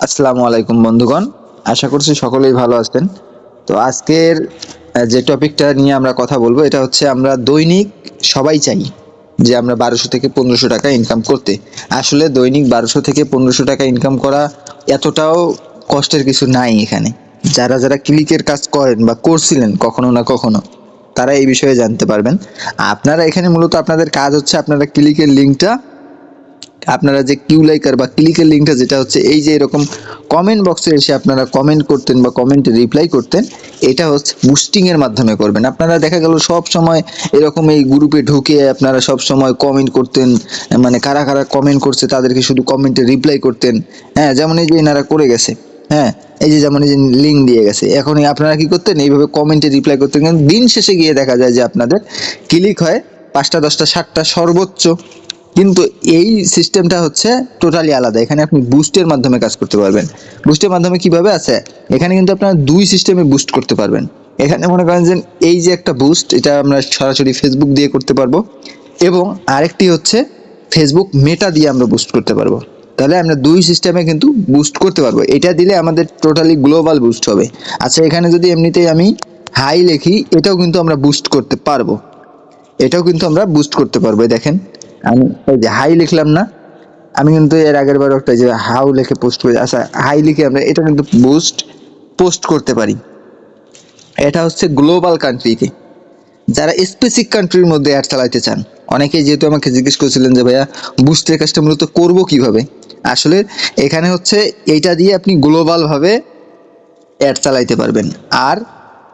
আসসালামু আলাইকুম বন্ধুগণ, আশা করছি সকলেই ভালো আছেন। তো আজকের যে টপিকটা নিয়ে আমরা কথা বলব, এটা হচ্ছে আমরা দৈনিক সবাই চাই যে আমরা বারোশো থেকে পনেরোশো টাকা ইনকাম করতে। আসলে দৈনিক বারোশো থেকে পনেরোশো টাকা ইনকাম করা এতটাও কষ্টের কিছু নাই এখানে। যারা যারা ক্লিকের কাজ করেন বা করছিলেন কখনো না কখনো, তারা এই বিষয়ে জানতে পারবেন। আপনারা এখানে মূলত আপনাদের কাজ হচ্ছে আপনারা ক্লিকের লিঙ্কটা আপনারা যে কিউ লাইকার বা ক্লিকের লিঙ্কটা যেটা হচ্ছে এই যে এরকম কমেন্ট বক্সে এসে আপনারা কমেন্ট করতেন বা কমেন্টে রিপ্লাই করতেন, এটা হচ্ছে বুস্টিংয়ের মাধ্যমে করবেন। আপনারা দেখা গেল সব সময় এরকম এই গ্রুপে ঢুকে আপনারা সব সময় কমেন্ট করতেন মানে কারা কারা কমেন্ট করছে তাদেরকে শুধু কমেন্টে রিপ্লাই করতেন। হ্যাঁ যেমন এই যে এনারা করে গেছে। হ্যাঁ এই যে যেমন এই যে লিঙ্ক দিয়ে গেছে। এখন আপনারা কি করতেন? এইভাবে কমেন্টে রিপ্লাই করতেন। কিন্তু দিন শেষে গিয়ে দেখা যায় যে আপনাদের ক্লিক হয় পাঁচটা, দশটা ষাটটা সর্বোচ্চ। কিন্তু এই সিস্টেমটা হচ্ছে টোটালি আলাদা। এখানে আপনি বুস্টের মাধ্যমে কাজ করতে পারবেন। বুস্টের মাধ্যমে কীভাবে আছে? এখানে কিন্তু আপনারা দুই সিস্টেমে বুস্ট করতে পারবেন। এখানে মনে করেন যে এই যে একটা বুস্ট এটা আমরা সরাসরি ফেসবুক দিয়ে করতে পারব। এবং আরেকটি হচ্ছে ফেসবুক মেটা দিয়ে আমরা বুস্ট করতে পারব। তাহলে আমরা দুই সিস্টেমে কিন্তু বুস্ট করতে পারব। এটা দিলে আমাদের টোটালি গ্লোবাল বুস্ট হবে। আচ্ছা এখানে যদি এমনিতেই আমি হাই লিখি, এটাও কিন্তু আমরা বুস্ট করতে পারব। এটাও কিন্তু আমরা বুস্ট করতে পারব। দেখেন আমি এই যে হাই লিখলাম না, আমি কিন্তু এর আগের বার একটা যে হাউ লিখে পোস্ট করি। আচ্ছা হাই লিখে আমরা এটা কিন্তু বুস্ট পোস্ট করতে পারি। এটা হচ্ছে গ্লোবাল কান্ট্রিতে যারা স্পেসিফিক কান্ট্রির মধ্যে অ্যাড চালাইতে চান, অনেকেই যেহেতু আমাকে জিজ্ঞেস করেছিলেন যে ভাইয়া বুস্টের কাজটা মূলত করব কীভাবে? আসলে এখানে হচ্ছে এইটা দিয়ে আপনি গ্লোবাল ভাবে অ্যাড চালাইতে পারবেন। আর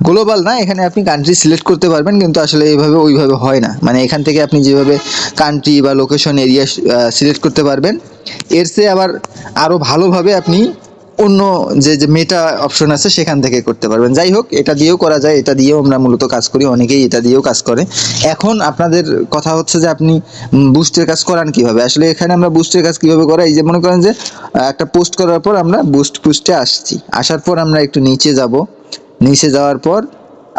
গ্লোবাল না, এখানে আপনি কান্ট্রি সিলেক্ট করতে পারবেন, কিন্তু আসলে এইভাবে ওইভাবে হয় না। মানে এখান থেকে আপনি যেভাবে কান্ট্রি বা লোকেশন এরিয়া সিলেক্ট করতে পারবেন, এর চেয়ে আবার আরও ভালোভাবে আপনি অন্য যে যে মেটা অপশন আছে, সেখান থেকে করতে পারবেন। যাই হোক, এটা দিয়েও করা যায়, এটা দিয়েও আমরা মূলত কাজ করি, অনেকেই এটা দিয়েও কাজ করে। এখন আপনাদের কথা হচ্ছে যে আপনি বুস্টের কাজ করান কীভাবে? আসলে এখানে আমরা বুস্টের কাজ কীভাবে করাই? যে মনে করেন যে একটা পোস্ট করার পর আমরা বুস্ট পুস্টে আসছি। আসার পর আমরা একটু নিচে যাব। নিচে যাওয়ার পর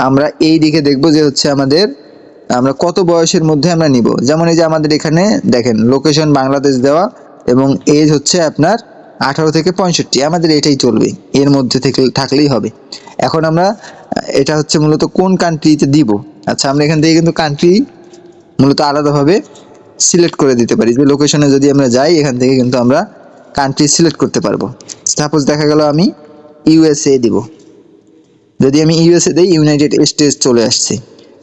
আমরা এই দিকে দেখব যে হচ্ছে আমাদের, আমরা কত বয়সের মধ্যে আমরা নিব। যেমন এই যে আমাদের এখানে দেখেন লোকেশন বাংলাদেশ দেওয়া এবং এজ হচ্ছে আপনার আঠারো থেকে পঁয়ষট্টি। আমাদের এটাই চলবে, এর মধ্যে থেকে থাকলেই হবে। এখন আমরা, এটা হচ্ছে মূলত কোন কান্ট্রিতে দিব? আচ্ছা আমরা এখান থেকে কিন্তু কান্ট্রি মূলত আলাদাভাবে সিলেক্ট করে দিতে পারি। যে লোকেশনে যদি আমরা যাই, এখান থেকে কিন্তু আমরা কান্ট্রি সিলেক্ট করতে পারব। সাপোজ দেখা গেল আমি ইউএসএ দিব। যদি আমি ইউএসএ দেই ইউনাইটেড স্টেটস চলে আসছে।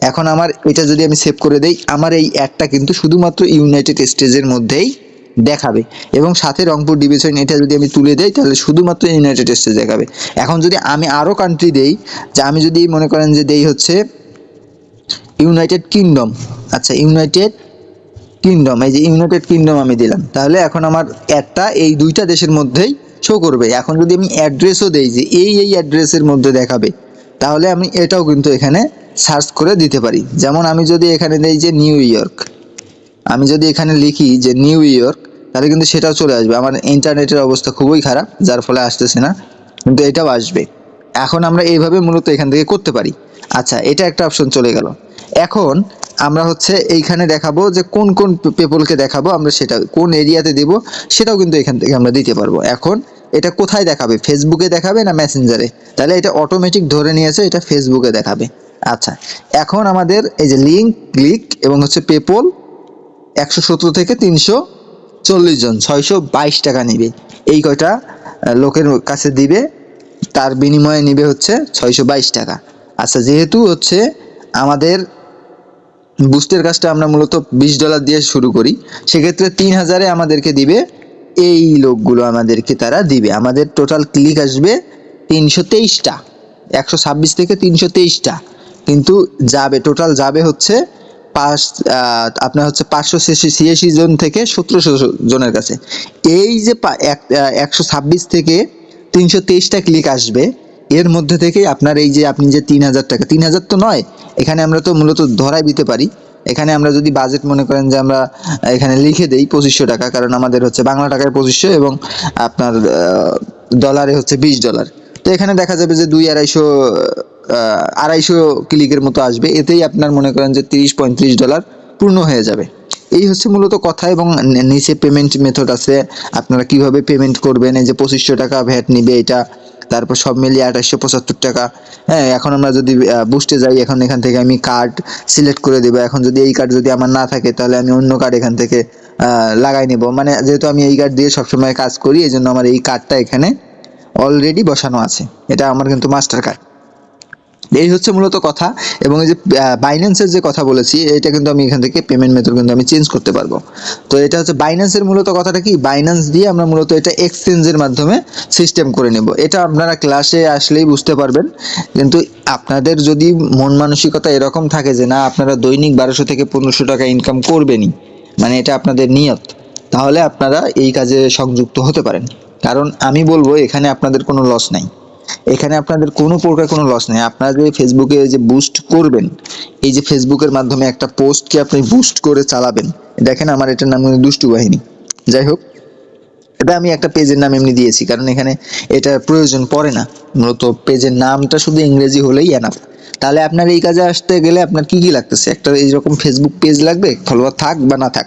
এখন আমার এটা যদি আমি সেভ করে দেই, আমার এই অ্যাডটা কিন্তু শুধুমাত্র ইউনাইটেড স্টেটসের মধ্যেই দেখাবে। এবং সাথে রংপুর ডিভিশন এটা যদি আমি তুলে দেই, তাহলে শুধুমাত্র ইউনাইটেড স্টেটস দেখাবে। এখন যদি আমি আরও কান্ট্রি দেই, যে আমি যদি মনে করেন যে দেই হচ্ছে ইউনাইটেড কিংডম আচ্ছা ইউনাইটেড কিংডম এই যে ইউনাইটেড কিংডম আমি দিলাম। তাহলে এখন আমার অ্যাডটা এই দুইটা দেশের মধ্যেই শো করবে। এখন যদি আমি অ্যাড্রেসও দেই যে এই এই অ্যাড্রেসের মধ্যে দেখাবে তাহলে আমি এটাও কিন্তু এখানে সার্চ করে দিতে পারি। যেমন আমি যদি এখানে দেই যে নিউ ইয়র্ক আমি যদি এখানে লিখি যে নিউ ইয়র্ক তাহলে কিন্তু সেটাও চলে আসবে। আমার ইন্টারনেটের অবস্থা খুবই খারাপ, যার ফলে আসতেছে না, কিন্তু এটাও আসবে। এখন আমরা এইভাবে মূলত এখান থেকে করতে পারি। আচ্ছা এটা একটা অপশন চলে গেল। এখন আমরা হচ্ছে এইখানে দেখাবো যে কোন কোন পেপলকে দেখাবো, আমরা সেটা কোন এরিয়াতে দেব, সেটাও কিন্তু এখান থেকে আমরা দিতে পারব। এখন এটা কোথায় দেখাবে? ফেসবুকে দেখাবে না মেসেঞ্জারে তাহলে এটা অটোমেটিক ধরে নিয়েছে, এটা ফেসবুকে দেখাবে। আচ্ছা এখন আমাদের এই যে লিঙ্ক ক্লিক এবং হচ্ছে পেপল একশো সত্তর থেকে তিনশো চল্লিশ জন, ছয়শো বাইশ টাকা নিবে। এই কয়টা লোকের কাছে দিবে, তার বিনিময়ে নিবে হচ্ছে ছয়শো বাইশ টাকা। আচ্ছা যেহেতু হচ্ছে আমাদের বুস্টের কাজটা আমরা মূলত বিশ ডলার দিয়ে শুরু করি, সেক্ষেত্রে তিন হাজারে আমাদেরকে দিবে এই লোকগুলো আমাদেরকে তারা দিবে। আমাদের টোটাল ক্লিক আসবে তিনশো তেইশটা। একশো ছাব্বিশ থেকে তিনশো তেইশটা। কিন্তু যাবে টোটাল যাবে হচ্ছে পাঁচ আপনার হচ্ছে পাঁচশো ছিয়াশি জন থেকে সতেরোশো জনের কাছে। এই যে এক- একশো ছাব্বিশ থেকে তিনশো তেইশটা ক্লিক আসবে, এর মধ্যে থেকে আপনার এই যে আপনি যে তিন হাজার টাকা, তিন হাজার তো নয়, এখানে আমরা তো মূলত ধরাই দিতে পারি। এখানে আমরা যদি বাজেট মনে করেন যে আমরা এখানে লিখে দেই পঁচিশশো টাকা, কারণ আমাদের হচ্ছে বাংলা টাকায় পঁচিশশো এবং আপনার ডলারে হচ্ছে বিশ ডলার তো এখানে দেখা যাবে যে দুই আড়াইশো আড়াইশো ক্লিকের মতো আসবে। এতেই আপনার মনে করেন যে তিরিশ পঁয়ত্রিশ ডলার পূর্ণ হয়ে যাবে। এই হচ্ছে মূলত কথা এবং নিচে পেমেন্ট মেথড আছে। আপনারা কীভাবে পেমেন্ট করবেন? এই যে পঁচিশশো টাকা ভ্যাট নিবে, এটা তারপর সব মিলিয়ে আঠাশশো পঁচাত্তর টাকা। হ্যাঁ এখন আমরা যদি বুস্টে যাই, এখন এখান থেকে আমি কার্ড সিলেক্ট করে দেবো। এখন যদি এই কার্ড যদি আমার না থাকে, তাহলে আমি অন্য কার্ড এখান থেকে লাগাই নেব। মানে যেহেতু আমি এই কার্ড দিয়ে সবসময় কাজ করি এই জন্য আমার এই কার্ডটা এখানে অলরেডি বসানো আছে। এটা আমার কিন্তু মাস্টার কার্ড এই হচ্ছে মূলত কথা এবং এই যে বাইন্যান্সের যে কথা বলেছি, এটা কিন্তু আমি এখান থেকে পেমেন্ট মেথড কিন্তু আমি চেঞ্জ করতে পারব। তো এটা হচ্ছে বাইন্যান্সের মূলত কথাটা কি? বাইন্যান্স দিয়ে আমরা মূলত এটা এক্সচেঞ্জের মাধ্যমে সিস্টেম করে নেব। এটা আপনারা ক্লাসে আসলেই বুঝতে পারবেন। কিন্তু আপনাদের যদি মন মানসিকতা এরকম থাকে যে, না, আপনারা দৈনিক বারোশো থেকে পনেরোশো টাকা ইনকাম করবেনই। মানে এটা আপনাদের নিয়ত। তাহলে আপনারা এই কাজে সংযুক্ত হতে পারেন। কারণ আমি বলব, এখানে আপনাদের কোনো লস নাই। এখানে আপনাদের কোনো প্রকার কোনো লস নেই। আপনারা যে ফেসবুকে যে বুস্ট করবেন, এই যে ফেসবুকের মাধ্যমে একটা পোস্টকে আপনি বুস্ট করে চালাবেন, দেখেন আমার এটার নাম কিন্তু দুষ্টু বাহিনী। যাই হোক, এটা আমি একটা পেজের নাম এমনি দিয়েছি, কারণ এখানে এটা প্রয়োজন পড়ে না। মূলত পেজের নামটা শুধু ইংরেজি হলেই এনাফ তাহলে আপনার এই কাজে আসতে গেলে আপনার কি কি লাগতেছে? একটা এইরকম ফেসবুক পেজ লাগবে ফলোয়ার থাক বা না থাক।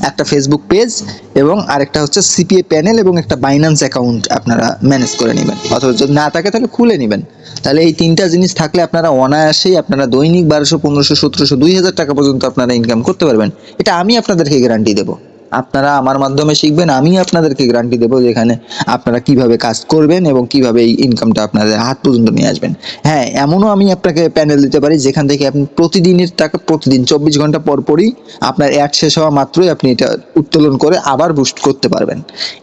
একটা ফেসবুক পেজ এবং আরেকটা হচ্ছে সিপিএ প্যানেল এবং একটা বাইন্যান্স অ্যাকাউন্ট আপনারা ম্যানেজ করে নেবেন। অথবা যদি না থাকে তাহলে খুলে নেবেন। তাহলে এই তিনটা জিনিস থাকলে আপনারা অনায়াসেই আপনারা দৈনিক বারোশো, পনেরোশো, সতেরোশো, দুই হাজার টাকা পর্যন্ত আপনারা ইনকাম করতে পারবেন। এটা আমি আপনাদেরকে গ্যারান্টি দেবো। আপনারা আমার মাধ্যমে শিখবেন আমি আপনাদেরকে গ্যারান্টি দেবো যে এখানে আপনারা কীভাবে কাজ করবেন এবং কীভাবে এই ইনকামটা আপনাদের হাত পর্যন্ত নিয়ে আসবেন। হ্যাঁ এমনও আমি আপনাকে প্যানেল দিতে পারি, যেখান থেকে আপনি প্রতিদিনের টাকা, প্রতিদিন চব্বিশ ঘণ্টা পর পরই আপনার অ্যাড শেষ হওয়া মাত্রই আপনি এটা উত্তোলন করে আবার বুস্ট করতে পারবেন।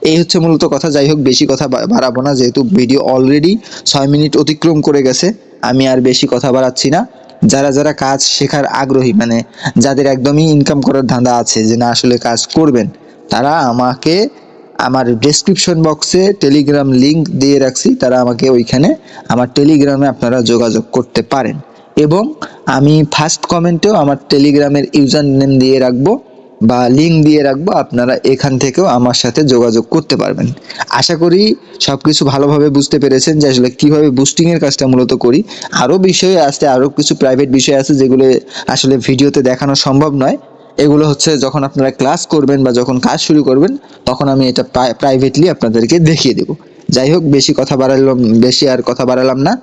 এই হচ্ছে মূলত কথা, যাই হোক বেশি কথা বাড়াবো না, যেহেতু ভিডিও অলরেডি ছয় মিনিট অতিক্রম করে গেছে, আমি আর বেশি কথা বাড়াচ্ছি না। যারা যারা কাজ শেখার আগ্রহী মানে যাদের একদমই ইনকাম করার ধান্দা আছে যে না আসলে কাজ করবেন, তারা আমাকে আমার ডেসক্রিপশন বক্সে টেলিগ্রাম লিংক দিয়ে রাখছি, তারা আমাকে ওইখানে আমার টেলিগ্রামে আপনারা যোগাযোগ করতে পারেন। এবং আমি ফার্স্ট কমেন্টেও আমার টেলিগ্রামের ইউজার নেম দিয়ে রাখব। বা লিঙ্ক দিয়ে রাখব, আপনারা এখান থেকেও আমার সাথে যোগাযোগ করতে পারবেন। আশা করি সব কিছু ভালোভাবে বুঝতে পেরেছেন যে আসলে কীভাবে বুস্টিংয়ের কাজটা মূলত করি। আরও বিষয়ে আছে, আরও কিছু প্রাইভেট বিষয় আছে যেগুলো আসলে ভিডিওতে দেখানো সম্ভব নয়। এগুলো হচ্ছে যখন আপনারা ক্লাস করবেন বা যখন কাজ শুরু করবেন, তখন আমি এটা প্রাইভেটলি আপনাদেরকে দেখিয়ে দেব। যাই হোক, বেশি কথা বাড়ালাম, বেশি আর কথা বাড়ালাম না।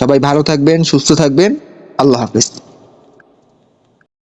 সবাই ভালো থাকবেন, সুস্থ থাকবেন। আল্লাহ হাফিজ।